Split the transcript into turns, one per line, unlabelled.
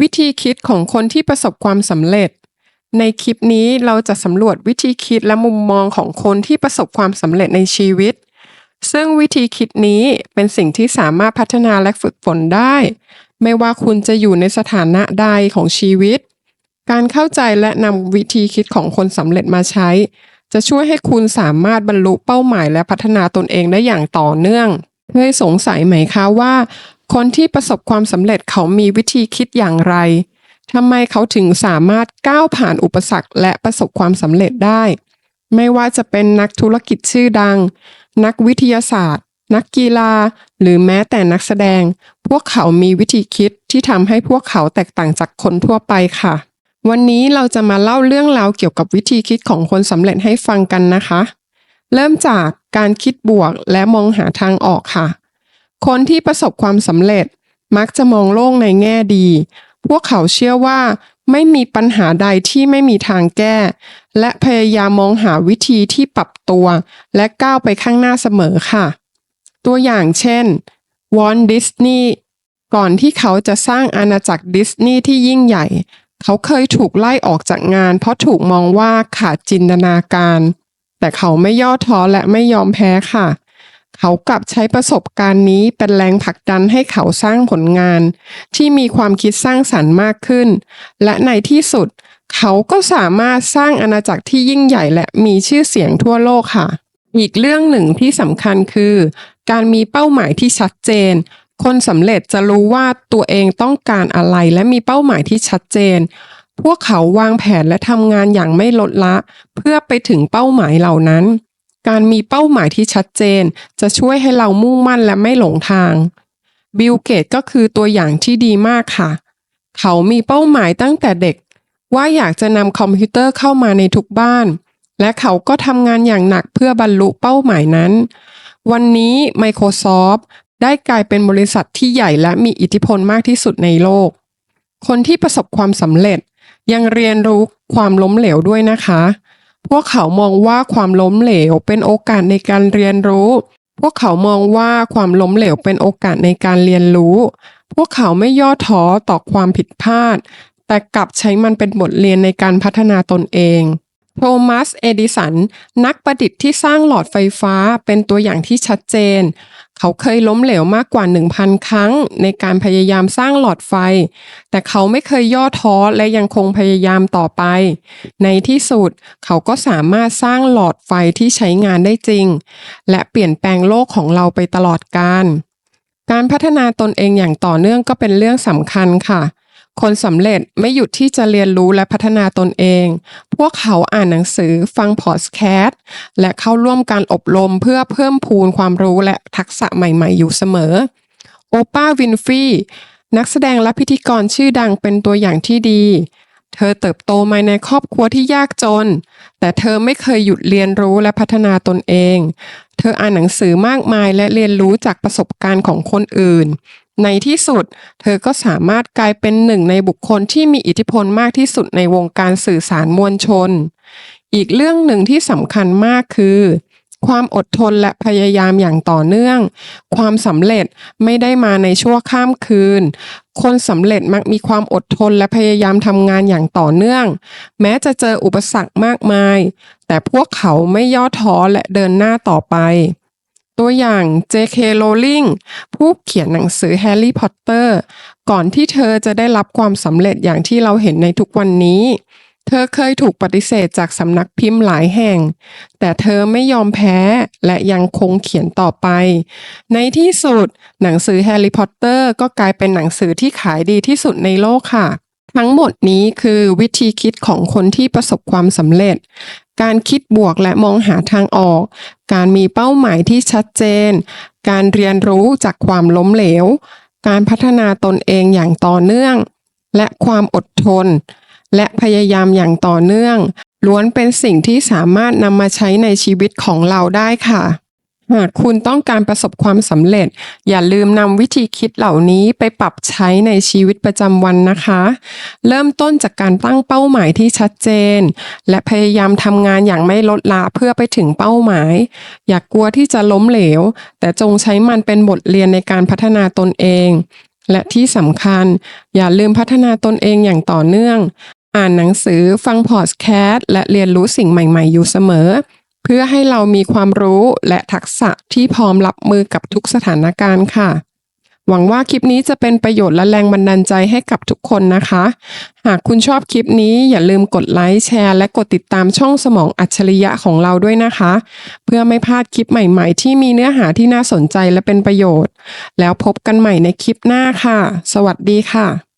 วิธีคิดของคนที่ประสบความสำเร็จ ในคลิปนี้เราจะสำรวจวิธีคิดและมุมมองของคนที่ประสบความสำเร็จในชีวิต ซึ่งวิธีคิดนี้เป็นสิ่งที่สามารถพัฒนาและฝึกฝนได้ ไม่ว่าคุณจะอยู่ในสถานะใดของชีวิต การเข้าใจและนำวิธีคิดของคนสำเร็จมาใช้ จะช่วยให้คุณสามารถบรรลุเป้าหมายและพัฒนาตนเองได้อย่างต่อเนื่องเคยสงสัยไหมคะว่า คนที่ประสบความสำเร็จเขามีวิธีคิดอย่างไรทำไมเขาถึงสามารถก้าวผ่านอุปสรรคและประสบความสำเร็จได้ ไม่ว่าจะเป็นนักธุรกิจชื่อดัง นักวิทยาศาสตร์ นักกีฬา หรือแม้แต่นักแสดง พวกเขามีวิธีคิดที่ทำให้พวกเขาแตกต่างจากคนทั่วไปค่ะ วันนี้เราจะมาเล่าเรื่องราวเกี่ยวกับวิธีคิดของคนสำเร็จให้ฟังกันนะคะ เริ่มจากการคิดบวกและมองหาทางออกค่ะ คนที่ประสบความสำเร็จมักจะมองโลกในแง่ดี พวกเขาเชื่อว่าไม่มีปัญหาใดที่ไม่มีทางแก้ และพยายามมองหาวิธีที่ปรับตัว และก้าวไปข้างหน้าเสมอค่ะ ตัวอย่างเช่น วอลดิสนีย์ก่อนที่เขาจะสร้างอาณาจักรดิสนีย์ที่ยิ่งใหญ่ เขาเคยถูกไล่ออกจากงาน เพราะถูกมองว่าขาดจินตนาการ แต่เขาไม่ย่อท้อและไม่ยอมแพ้ค่ะเเขากลับใช้ประสบการณ์นี้เป็นแรงผลักดันให้เขาสร้างผลงาน ที่มีความคิดสร้างสรรค์มากขึ้น และในที่สุด เขาก็สามารถสร้างอาณาจักรที่ยิ่งใหญ่และมีชื่อเสียงทั่วโลกค่ะ อีกเรื่องหนึ่งที่สำคัญคือ การมีเป้าหมายที่ชัดเจน คนสำเร็จจะรู้ว่าตัวเองต้องการอะไรและมีเป้าหมายที่ชัดเจน พวกเขาวางแผนและทำงานอย่างไม่ลดละ เพื่อไปถึงเป้าหมายเหล่านั้น การมีเป้าหมายที่ชัดเจน จะช่วยให้เรามุ่งมั่นและไม่หลงทาง บิลเกตก็คือตัวอย่างที่ดีมากค่ะ เขามีเป้าหมายตั้งแต่เด็ก ว่าอยากจะนำคอมพิวเตอร์เข้ามาในทุกบ้าน และเขาก็ทำงานอย่างหนักเพื่อบรรลุเป้าหมายนั้น วันนี้ Microsoft ได้กลายเป็นบริษัทที่ใหญ่และมีอิทธิพลมากที่สุดในโลก คนที่ประสบความสำเร็จยังเรียนรู้ความล้มเหลวด้วยนะคะ พวกเขามองว่าความล้มเหลวเป็นโอกาสในการเรียนรู้ พวกเขามองว่าความล้มเหลวเป็นโอกาสในการเรียนรู้ พวกเขาไม่ย่อท้อต่อความผิดพลาด แต่กลับใช้มันเป็นบทเรียนในการพัฒนาตนเองโทมัส เอดิสัน นักประดิษฐ์ที่สร้างหลอดไฟฟ้าเป็นตัวอย่างที่ชัดเจน เขาเคยล้มเหลวมากกว่า 1,000 ครั้ง ในการพยายามสร้างหลอดไฟ แต่เขาไม่เคยย่อท้อและยังคงพยายามต่อไป ในที่สุดเขาก็สามารถสร้างหลอดไฟที่ใช้งานได้จริง และเปลี่ยนแปลงโลกของเราไปตลอดกาลการพัฒนาตนเองอย่างต่อเนื่องก็เป็นเรื่องสำคัญค่ะ คนสำเร็จไม่หยุดที่จะเรียนรู้และพัฒนาตนเอง พวกเขาอ่านหนังสือฟังพอดแคสต์และเข้าร่วมการอบรมเพื่อเพิ่มพูนความรู้และทักษะใหม่ๆอยู่เสมอ โอป้าวินฟรีนักแสดงและพิธีกรชื่อดังเป็นตัวอย่างที่ดี เธอเติบโตมาในครอบครัวที่ยากจน แต่เธอไม่เคยหยุดเรียนรู้และพัฒนาตนเอง เธออ่านหนังสือมากมายและเรียนรู้จากประสบการณ์ของคนอื่น ในที่สุด เธอก็สามารถกลายเป็นหนึ่งในบุคคลที่มีอิทธิพลมากที่สุดในวงการสื่อสารมวลชน อีกเรื่องหนึ่งที่สำคัญมากคือ ความอดทนและพยายามอย่างต่อเนื่อง ความสำเร็จไม่ได้มาในชั่วข้ามคืน คนสำเร็จมักมีความอดทนและพยายามทำงานอย่างต่อเนื่อง แม้จะเจออุปสรรคมากมาย แต่พวกเขาไม่ย่อท้อและเดินหน้าต่อไป ตัวอย่าง J.K. Rowling ผู้เขียนหนังสือแฮร์รี่พอตเตอร์ก่อนที่เธอจะได้รับความสำเร็จอย่างที่เราเห็นในทุกวันนี้ เธอเคยถูกปฏิเสธจากสำนักพิมพ์หลายแห่ง แต่เธอไม่ยอมแพ้และยังคงเขียนต่อไป ในที่สุดหนังสือแฮร์รี่พอตเตอร์ก็กลายเป็นหนังสือที่ขายดีที่สุดในโลกค่ะ ทั้งหมดนี้คือวิธีคิดของคนที่ประสบความสำเร็จ การคิดบวกและมองหาทางออก การมีเป้าหมายที่ชัดเจน การเรียนรู้จากความล้มเหลว การพัฒนาตนเองอย่างต่อเนื่อง และความอดทน และพยายามอย่างต่อเนื่อง ล้วนเป็นสิ่งที่สามารถนำมาใช้ในชีวิตของเราได้ค่ะ หากคุณต้องการประสบความสำเร็จ อย่าลืมนำวิธีคิดเหล่านี้ไปปรับใช้ในชีวิตประจำวันนะคะ เริ่มต้นจากการตั้งเป้าหมายที่ชัดเจน และพยายามทำงานอย่างไม่ลดละเพื่อไปถึงเป้าหมาย อย่ากกลัวที่จะล้มเหลว แต่จงใช้มันเป็นบทเรียนในการพัฒนาตนเอง และที่สำคัญ อย่าลืมพัฒนาตนเองอย่างต่อเนื่อง อ่านหนังสือฟังพอดแคสต์และเรียนรู้สิ่งใหม่ ๆ อยู่เสมอ เพื่อให้เรามีความรู้และทักษะที่พร้อมรับมือกับทุกสถานการณ์ค่ะ หวังว่าคลิปนี้จะเป็นประโยชน์และแรงบันดาลใจให้กับทุกคนนะคะ หากคุณชอบคลิปนี้อย่าลืมกดไลค์แชร์ และกดติดตามช่องสมองอัจฉริยะของเราด้วยนะคะ เพื่อไม่พลาดคลิปใหม่ๆ ที่มีเนื้อหาที่น่าสนใจและเป็นประโยชน์ แล้วพบกันใหม่ในคลิปหน้าค่ะ สวัสดีค่ะ